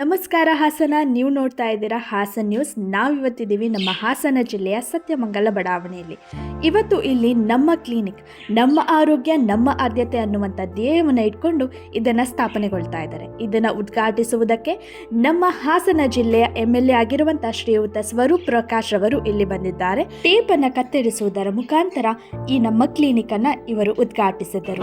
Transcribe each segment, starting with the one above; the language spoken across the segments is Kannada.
ನಮಸ್ಕಾರ ಹಾಸನ, ನೀವು ನೋಡ್ತಾ ಇದ್ದೀರಾ ಹಾಸನ್ ನ್ಯೂಸ್. ನಾವಿವತ್ತಿದ್ದೀವಿ ನಮ್ಮ ಹಾಸನ ಜಿಲ್ಲೆಯ ಸತ್ಯಮಂಗಲ ಬಡಾವಣೆಯಲ್ಲಿ. ಇವತ್ತು ಇಲ್ಲಿ ನಮ್ಮ ಕ್ಲಿನಿಕ್, ನಮ್ಮ ಆರೋಗ್ಯ, ನಮ್ಮ ಆದ್ಯತೆ ಅನ್ನುವಂಥ ಧ್ಯೇಯವನ್ನು ಇಟ್ಕೊಂಡು ಇದನ್ನು ಸ್ಥಾಪನೆಗೊಳ್ತಾ ಇದ್ದಾರೆ. ಇದನ್ನು ಉದ್ಘಾಟಿಸುವುದಕ್ಕೆ ನಮ್ಮ ಹಾಸನ ಜಿಲ್ಲೆಯ ಎಂ ಎಲ್ ಎ ಆಗಿರುವಂಥ ಶ್ರೀಯುತ ಸ್ವರೂಪ್ ಪ್ರಕಾಶ್ ಅವರು ಇಲ್ಲಿ ಬಂದಿದ್ದಾರೆ. ಟೇಪನ್ನು ಕತ್ತರಿಸುವುದರ ಮುಖಾಂತರ ಈ ನಮ್ಮ ಕ್ಲಿನಿಕ್ ಅನ್ನು ಇವರು ಉದ್ಘಾಟಿಸಿದರು.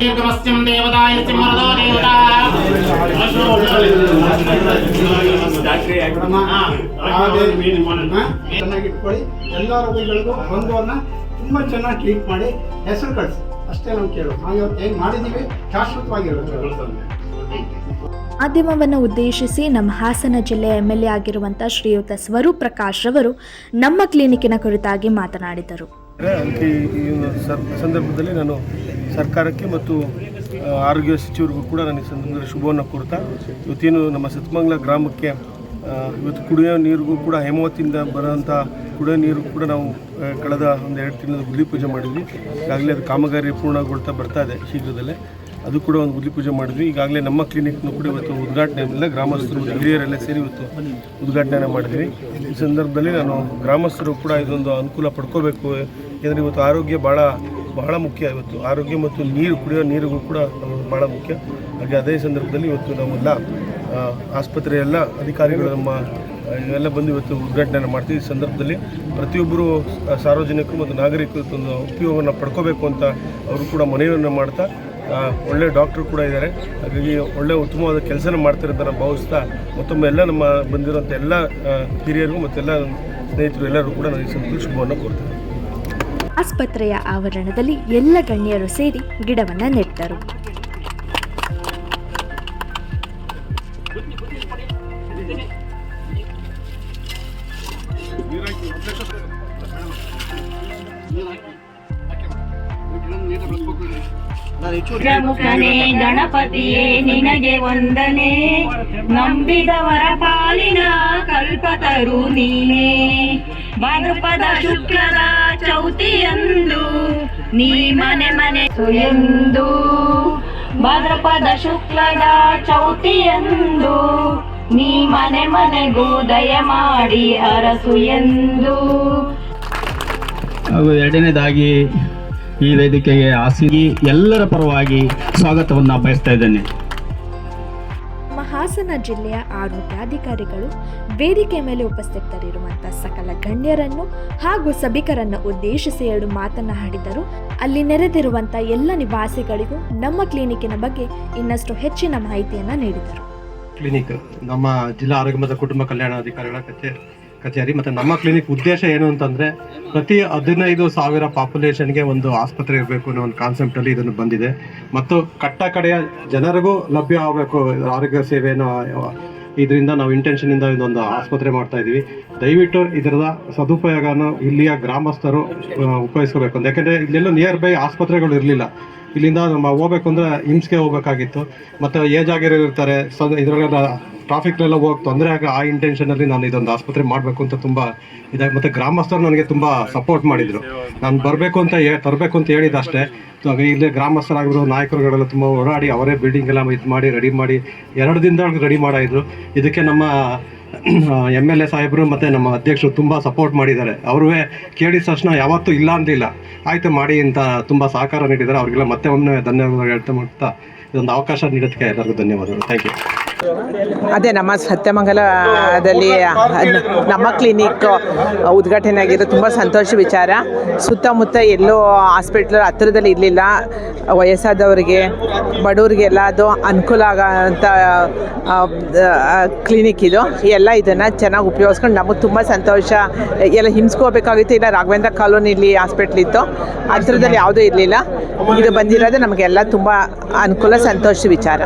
దీర్ఘమస్యం దేవదాయ సింహరదో దేవత ಚೆನ್ನಾಗಿಟ್ಕೊಳ್ಳಿ. ಎಲ್ಲ ರೋಗಿಗಳಿಗೂ ಬಂದವ್ರನ್ನ ತುಂಬಾ ಚೆನ್ನಾಗಿ ಟ್ರೀಟ್ ಮಾಡಿ ಹೆಸರು ಕಳಿಸಿ. ಅಷ್ಟೇ ನಾವು ಕೇಳೋದು. ನಾವು ಇವತ್ತು ಏನು ಮಾಡಿದ್ದೀವಿ ಶಾಶ್ವತವಾಗಿರೋದು. ಮಾಧ್ಯಮವನ್ನು ಉದ್ದೇಶಿಸಿ ನಮ್ಮ ಹಾಸನ ಜಿಲ್ಲೆ ಎಂ ಎಲ್ ಎ ಆಗಿರುವಂಥ ಶ್ರೀಯುತ ಸ್ವರೂಪ್ ಪ್ರಕಾಶ್ ಅವರು ನಮ್ಮ ಕ್ಲಿನಿಕ್ಕಿನ ಕುರಿತಾಗಿ ಮಾತನಾಡಿದರು. ಈ ಸಂದರ್ಭದಲ್ಲಿ ನಾನು ಸರ್ಕಾರಕ್ಕೆ ಮತ್ತು ಆರೋಗ್ಯ ಸಚಿವರಿಗೂ ಕೂಡ ನನಗೆ ಸಂದರ್ಭದಲ್ಲಿ ಶುಭವನ್ನು ಕೊಡ್ತಾ ಇವತ್ತೇನು ನಮ್ಮ ಸತ್ಮಂಗ್ಲ ಗ್ರಾಮಕ್ಕೆ ಇವತ್ತು ಕುಡಿಯೋ ನೀರಿಗೂ ಕೂಡ ಹೇಮಾವತಿಯಿಂದ ಬರೋಂಥ ಕುಡಿಯೋ ನೀರು ಕೂಡ ನಾವು ಕಳೆದ ಒಂದು ಎರಡು ತಿಂಗಳ ಗುಡಿ ಪೂಜೆ ಮಾಡಿದ್ವಿ. ಈಗಾಗಲೇ ಅದು ಕಾಮಗಾರಿ ಪೂರ್ಣಗೊಳ್ತಾ ಬರ್ತಾ ಇದೆ ಶೀಘ್ರದಲ್ಲೇ. ಅದು ಕೂಡ ಒಂದು ಬುದ್ಧಿ ಪೂಜೆ ಮಾಡಿದ್ವಿ. ಈಗಾಗಲೇ ನಮ್ಮ ಕ್ಲಿನಿಕ್ನ ಕೂಡ ಇವತ್ತು ಉದ್ಘಾಟನೆ ಎಲ್ಲ ಗ್ರಾಮಸ್ಥರು, ಹಿರಿಯರೆಲ್ಲ ಸೇರಿ ಇವತ್ತು ಉದ್ಘಾಟನೆ ಮಾಡಿದ್ವಿ. ಈ ಸಂದರ್ಭದಲ್ಲಿ ನಾನು ಗ್ರಾಮಸ್ಥರು ಕೂಡ ಇದೊಂದು ಅನುಕೂಲ ಪಡ್ಕೋಬೇಕು. ಏಕೆಂದರೆ ಇವತ್ತು ಆರೋಗ್ಯ ಭಾಳ ಬಹಳ ಮುಖ್ಯ ಇವತ್ತು. ಆರೋಗ್ಯ ಮತ್ತು ನೀರು, ಕುಡಿಯೋ ನೀರುಗಳು ಕೂಡ ಭಾಳ ಮುಖ್ಯ. ಹಾಗೆ ಅದೇ ಸಂದರ್ಭದಲ್ಲಿ ಇವತ್ತು ನಾವೆಲ್ಲ ಆಸ್ಪತ್ರೆಯೆಲ್ಲ ಅಧಿಕಾರಿಗಳು ನಮ್ಮ, ಇವೆಲ್ಲ ಬಂದು ಇವತ್ತು ಉದ್ಘಾಟನೆ ಮಾಡ್ತೀವಿ. ಈ ಸಂದರ್ಭದಲ್ಲಿ ಪ್ರತಿಯೊಬ್ಬರು ಸಾರ್ವಜನಿಕರು ಮತ್ತು ನಾಗರಿಕರು ಒಂದು ಉಪಯೋಗವನ್ನು ಪಡ್ಕೋಬೇಕು ಅಂತ ಅವರು ಕೂಡ ಮನವಿಯನ್ನು ಮಾಡ್ತಾ ಒಳ್ಳೆ ಡಾಕ್ಟ್ರು ಕೂಡ ಇದ್ದಾರೆ. ಹಾಗಾಗಿ ಒಳ್ಳೆ ಉತ್ತಮವಾದ ಕೆಲಸನ ಮಾಡ್ತಾರೆ ಅಂತ ನಾನು ಭಾವಿಸ್ತಾ ಮತ್ತೊಮ್ಮೆ ಎಲ್ಲ ನಮ್ಮ ಬಂದಿರುವಂಥ ಎಲ್ಲ ಹಿರಿಯರಿಗೂ ಹಿರಿಯರು ಮತ್ತೆಲ್ಲ ಸ್ನೇಹಿತರು ಎಲ್ಲರೂ ಕೂಡ ನನಗೆ ಸಂತೋಷ ಶುಭವನ್ನು ಕೊಡ್ತಾರೆ ಆಸ್ಪತ್ರೆಯ ಆವರಣದಲ್ಲಿ ಎಲ್ಲ ಗಣ್ಯರು ಸೇರಿ ಗಿಡವನ್ನು ನೆಟ್ಟರು. ಪ್ರಮುಖನೇ ಗಣಪತಿಯೇ, ನಿನಗೆ ವಂದನೆ. ನಂಬಿದವರ ಪಾಲಿನ ಕಲ್ಪತರು ನೀನೇ. ಭಾದ್ರಪದ ಶುಕ್ಲದ ಚೌತಿಯಂದು, ನೀ ಮನೆ ಮನೆ ಎಂದು ಭಾದ್ರಪದ ಶುಕ್ಲದ ಚೌತಿಯಂದು, ನೀ ಮನೆ ಮನೆಗೂ ದಯ ಮಾಡಿ ಅರಸು ಎಂದು. ಹಾಗೂ ಎರಡನೇದಾಗಿ ಈ ವೇದಿಕೆಗೆ ಹಾಸಿಗೆ ಎಲ್ಲರ ಪರವಾಗಿ ಸ್ವಾಗತವನ್ನು ಬಯಸ್ತಾ ಇದ್ದೇನೆ. ಹಾಸನ ಜಿಲ್ಲೆಯ ಆರೋಗ್ಯಾಧಿಕಾರಿಗಳು ವೇದಿಕೆ ಮೇಲೆ ಉಪಸ್ಥಿತರಿರುವಂತಹ ಸಕಲ ಗಣ್ಯರನ್ನು ಹಾಗೂ ಸಭಿಕರನ್ನು ಉದ್ದೇಶಿಸಿ ಎರಡು ಮಾತನಾಡಿದರು. ಅಲ್ಲಿ ನೆರೆದಿರುವಂತಹ ಎಲ್ಲ ನಿವಾಸಿಗಳಿಗೂ ನಮ್ಮ ಕ್ಲಿನಿಕ್ಕಿನ ಬಗ್ಗೆ ಇನ್ನಷ್ಟು ಹೆಚ್ಚಿನ ಮಾಹಿತಿಯನ್ನು ನೀಡಿದರು. ಕ್ಲಿನಿಕ್ ನಮ್ಮ ಜಿಲ್ಲಾ ಆರೋಗ್ಯ ಮತ್ತು ಕುಟುಂಬ ಕಲ್ಯಾಣಾಧಿಕಾರಿಗಳ ಕಚೇ ಕಚೇರಿ ಮತ್ತು ನಮ್ಮ ಕ್ಲಿನಿಕ್ ಉದ್ದೇಶ ಏನು ಅಂತಂದರೆ ಪ್ರತಿ ಹದಿನೈದು ಸಾವಿರ ಪಾಪ್ಯುಲೇಷನ್ಗೆ ಒಂದು ಆಸ್ಪತ್ರೆ ಇರಬೇಕು ಅನ್ನೋ ಒಂದು ಕಾನ್ಸೆಪ್ಟಲ್ಲಿ ಇದನ್ನು ಬಂದಿದೆ. ಮತ್ತು ಕಟ್ಟ ಕಡೆಯ ಜನರಿಗೂ ಲಭ್ಯ ಆಗಬೇಕು, ಆರೋಗ್ಯ ಸೇವೆಯನ್ನು ಇದರಿಂದ ನಾವು ಇಂಟೆನ್ಷನಿಂದ ಇದೊಂದು ಆಸ್ಪತ್ರೆ ಮಾಡ್ತಾ ಇದ್ದೀವಿ ದಯವಿಟ್ಟು ಇದರದ ಸದುಪಯೋಗನ ಇಲ್ಲಿಯ ಗ್ರಾಮಸ್ಥರು ಉಪಯೋಗಿಸ್ಕೋಬೇಕು. ಅಂತ ಯಾಕೆಂದರೆ ಇಲ್ಲೆಲ್ಲೂ ನಿಯರ್ ಬೈ ಆಸ್ಪತ್ರೆಗಳು ಇರಲಿಲ್ಲ. ಇಲ್ಲಿಂದ ನಮ್ಮ ಹೋಗ್ಬೇಕು ಅಂದರೆ ಹಿಮ್ಸ್ಗೆ ಹೋಗ್ಬೇಕಾಗಿತ್ತು. ಮತ್ತು ಏಜ್ ಆಗಿರೋ ಇರ್ತಾರೆ, ಸೊ ಇದರಲ್ಲೆಲ್ಲ ಟ್ರಾಫಿಕ್ನೆಲ್ಲ ಹೋಗಿ ತೊಂದರೆ ಆಗ ಆ ಇಂಟೆನ್ಷನಲ್ಲಿ ನಾನು ಇದೊಂದು ಆಸ್ಪತ್ರೆ ಮಾಡಬೇಕು ಅಂತ ತುಂಬ ಇದಾಗಿ ಮತ್ತು ಗ್ರಾಮಸ್ಥರು ನನಗೆ ತುಂಬ ಸಪೋರ್ಟ್ ಮಾಡಿದರು. ನಾನು ಬರಬೇಕು ಅಂತ ಹೇ, ತರಬೇಕು ಅಂತ ಹೇಳಿದ್ದು ಅಷ್ಟೇ ಇಲ್ಲಿ ಗ್ರಾಮಸ್ಥರಾಗಿರೋ ನಾಯಕರುಗಳೆಲ್ಲ ತುಂಬ ಓಡಾಡಿ ಅವರೇ ಬಿಲ್ಡಿಂಗ್ ಎಲ್ಲ ಇದು ಮಾಡಿ ರೆಡಿ ಮಾಡಿ, ಎರಡು ದಿನದೊಳಗೆ ರೆಡಿ ಮಾಡಿದ್ರು ಇದಕ್ಕೆ ನಮ್ಮ ಎಂ ಎಲ್ ಎ ಸಾಹೇಬರು ಮತ್ತು ನಮ್ಮ ಅಧ್ಯಕ್ಷರು ತುಂಬ ಸಪೋರ್ಟ್ ಮಾಡಿದ್ದಾರೆ. ಅವರು ಕೇಳಿದ ತಕ್ಷಣ ಯಾವತ್ತೂ ಇಲ್ಲ ಅಂದಿಲ್ಲ ಆಯಿತು ಮಾಡಿ ಅಂತ ತುಂಬ ಸಹಕಾರ ನೀಡಿದ್ದಾರೆ. ಅವರಿಗೆಲ್ಲ ಮತ್ತೆ ಒಮ್ಮೆ ಧನ್ಯವಾದ ಹೇಳ್ತಾ ಮಾಡ್ತಾ ಇದೊಂದು ಅವಕಾಶ ನೀಡೋದಕ್ಕೆ ಎಲ್ಲರಿಗೂ ಧನ್ಯವಾದಗಳು. ಥ್ಯಾಂಕ್ ಯು ಅದೇ ನಮ್ಮ ಸತ್ಯಮಂಗಲದಲ್ಲಿ ನಮ್ಮ ಕ್ಲಿನಿಕ್ ಉದ್ಘಾಟನೆ ಆಗಿದೆ ತುಂಬ ಸಂತೋಷ ವಿಚಾರ. ಸುತ್ತಮುತ್ತ ಎಲ್ಲೋ ಹಾಸ್ಪಿಟ್ಲ್ ಹತ್ತಿರದಲ್ಲಿ ಇರಲಿಲ್ಲ. ವಯಸ್ಸಾದವರಿಗೆ, ಬಡವರಿಗೆಲ್ಲ ಅದು ಅನುಕೂಲ ಆಗೋಂಥ ಕ್ಲಿನಿಕ್ ಇದು. ಎಲ್ಲ ಇದನ್ನು ಚೆನ್ನಾಗಿ ಉಪಯೋಗಿಸ್ಕೊಂಡು ನಮಗೆ ತುಂಬ ಸಂತೋಷ. ಎಲ್ಲ ಹಿಂಸ್ಕೋಬೇಕಾಗಿತ್ತು. ಇಲ್ಲ ರಾಘವೇಂದ್ರ ಕಾಲೋನಿಲಿ ಹಾಸ್ಪಿಟ್ಲ್ ಇತ್ತು. ಹತ್ತಿರದಲ್ಲಿ ಯಾವುದೂ ಇರಲಿಲ್ಲ. ಇದು ಬಂದಿರೋದು ನಮಗೆಲ್ಲ ತುಂಬ ಅನುಕೂಲ, ಸಂತೋಷ ವಿಚಾರ.